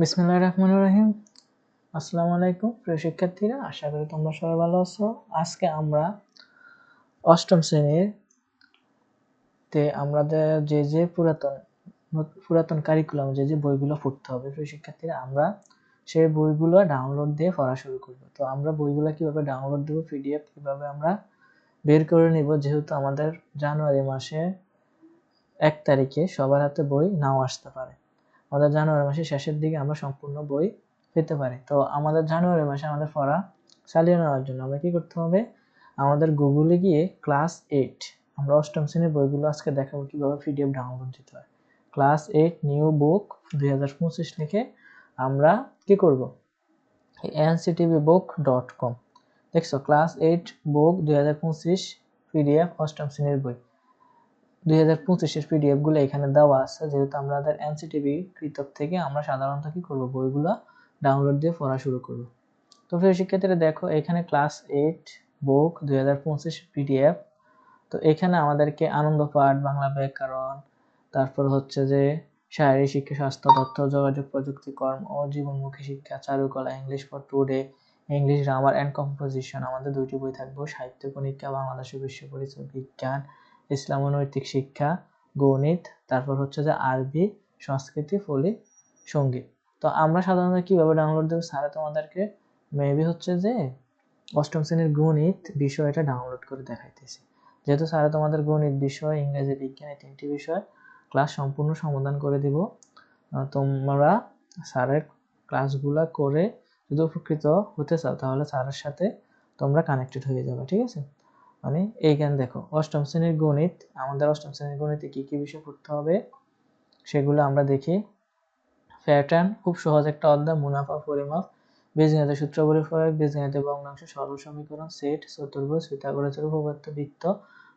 বিসমুল্লাহ রহমান রহিম। আসসালামু আলাইকুম, প্রিয় শিক্ষার্থীরা, আশা করি তোমরা সবাই ভালো আছো। আজকে আমরা অষ্টম শ্রেণির তে আমাদের যে যে পুরাতন পুরাতন কারিকুলাম যে যে বইগুলো পড়তে হবে, প্রিয় শিক্ষার্থীরা, আমরা সেই বইগুলো ডাউনলোড দিয়ে পড়া শুরু করব। তো আমরা বইগুলো কীভাবে ডাউনলোড দেবো পিডিএফ কীভাবে আমরা বের করে নিব, যেহেতু আমাদের জানুয়ারি মাসে এক তারিখে সবার হাতে বই নাও আসতে পারে। আমাদের জানুয়ারি মাসের শেষের দিকে আমরা সম্পূর্ণ বই পেতে পারি। তো আমাদের জানুয়ারি মাসে আমাদের পড়া চালিয়ে নেওয়ার জন্য আমরা কি করতে হবে? আমাদের গুগলে গিয়ে ক্লাস এইট, আমরা অষ্টম শ্রেণির বইগুলো আজকে দেখাবো কীভাবে পিডিএফ ডাউনলোড দিতে হয়। ক্লাস এইট, নিউ বুক দুই হাজার পঁচিশ লিখে আমরা কি করব? NCTB book dot com. দেখছ, ক্লাস এইট, বুক দুই হাজার পঁচিশ, পিডিএফ, অষ্টম শ্রেণির বই। দুই হাজার পঁচিশের পিডিএফগুলো এখানে দেওয়া আছে, যেহেতু আমাদের এনসিটিভি কৃতক থেকে আমরা সাধারণত কি করব? বইগুলো ডাউনলোড দিয়ে পড়া শুরু করব। তো প্রিয় শিক্ষার্থীরা, দেখো এখানে ক্লাস এইট বুক দুই হাজার পঁচিশ পিডিএফ তো এখানে আমাদেরকে আনন্দ পাঠ, বাংলা ব্যাকরণ, তারপর হচ্ছে যে শারীরিক শিক্ষা, স্বাস্থ্য, তথ্য, যোগাযোগ, প্রযুক্তি, কর্ম ও জীবনমুখী শিক্ষা, চারুকলা, English for today English grammar and composition আমাদের দুইটি বই থাকবে, সাহিত্য পরীক্ষা বাংলাদেশের বিশ্ব পরিচয় বিজ্ঞান। ইসলাম নৈতিক শিক্ষা, গণিত, তারপর হচ্ছে যে আরবি, সংস্কৃতি, ফলি, সংগীত। তো আমরা সাধারণত কীভাবে ডাউনলোড দেবো? স্যারে, তোমাদেরকে মেবি হচ্ছে যে অষ্টম শ্রেণির গণিত বিষয়টা ডাউনলোড করে দেখাইতেছি। যেহেতু স্যারে তোমাদের গণিত বিষয়, ইংরেজি বিজ্ঞান এই তিনটি বিষয় ক্লাস সম্পূর্ণ সমাধান করে দিব। তোমরা স্যারের ক্লাসগুলো করে যদি উপকৃত হতে চাও, তাহলে স্যারের সাথে তোমরা কানেক্টেড হয়ে যাবে, ঠিক আছে? মানে এইখানে দেখো, অষ্টম শ্রেণির গণিত, আমাদের অষ্টম শ্রেণির গণিতে কি কি বিষয় পড়তে হবে সেগুলো আমরা দেখি। প্যাটার্ন খুব সহজ একটা অধ্যায়, মুনাফা, পরিমাপ বীজগণিতের সূত্রাবলী প্রয়োগ বীজগণিতের ভগ্নাংশ, সরল সমীকরণ, সেট, চতুর্ভুজ, পিথাগোরাসের উপপাদ্য, বৃত্ত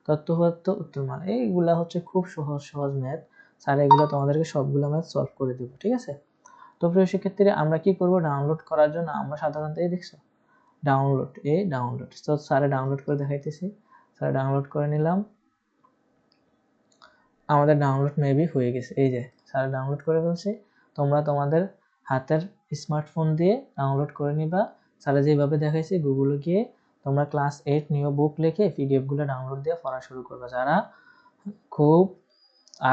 তত্ত্বপাত্য উত্তরমান। এইগুলা হচ্ছে খুব সহজ সহজ ম্যাথ স্যার, এগুলো তোমাদেরকে সবগুলো ম্যাথ সলভ করে দেবো, ঠিক আছে? তো প্রিয় শিক্ষার্থীরা, আমরা কি করব? ডাউনলোড করার জন্য আমরা সাধারণত এই দেখছ ডাউনলোড এ ডাউনলোড তো স্যারে ডাউনলোড করে দেখাইতেছি। স্যারে ডাউনলোড করে নিলাম। আমাদের ডাউনলোড মেবি হয়ে গেছে। এই যে স্যারে ডাউনলোড করে ফেলছি। তোমরা তোমাদের হাতের স্মার্টফোন দিয়ে ডাউনলোড করে নিবা। স্যারে যেভাবে দেখাইছি গুগলে গিয়ে তোমরা ক্লাস এইট নিউ বুক লিখে পিডিএফগুলো ডাউনলোড দিয়ে পড়া শুরু করবে। যারা খুব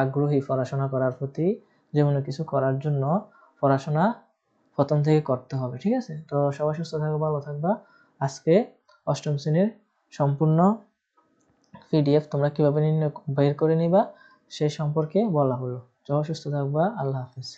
আগ্রহী পড়াশোনা করার প্রতি যেমন কিছু করার জন্য পড়াশোনা প্রথম থেকে করতে হবে, ঠিক আছে? তো সবাই সুস্থ থাকব ভালো থাকবা। আজকে অষ্টম শ্রেণির সম্পূর্ণ পিডিএফ তোমরা কীভাবে নির্ণয়, বের করে নিবা, সে সম্পর্কে বলা হলো। সবাই সুস্থ থাকবা, আল্লাহ হাফিজ।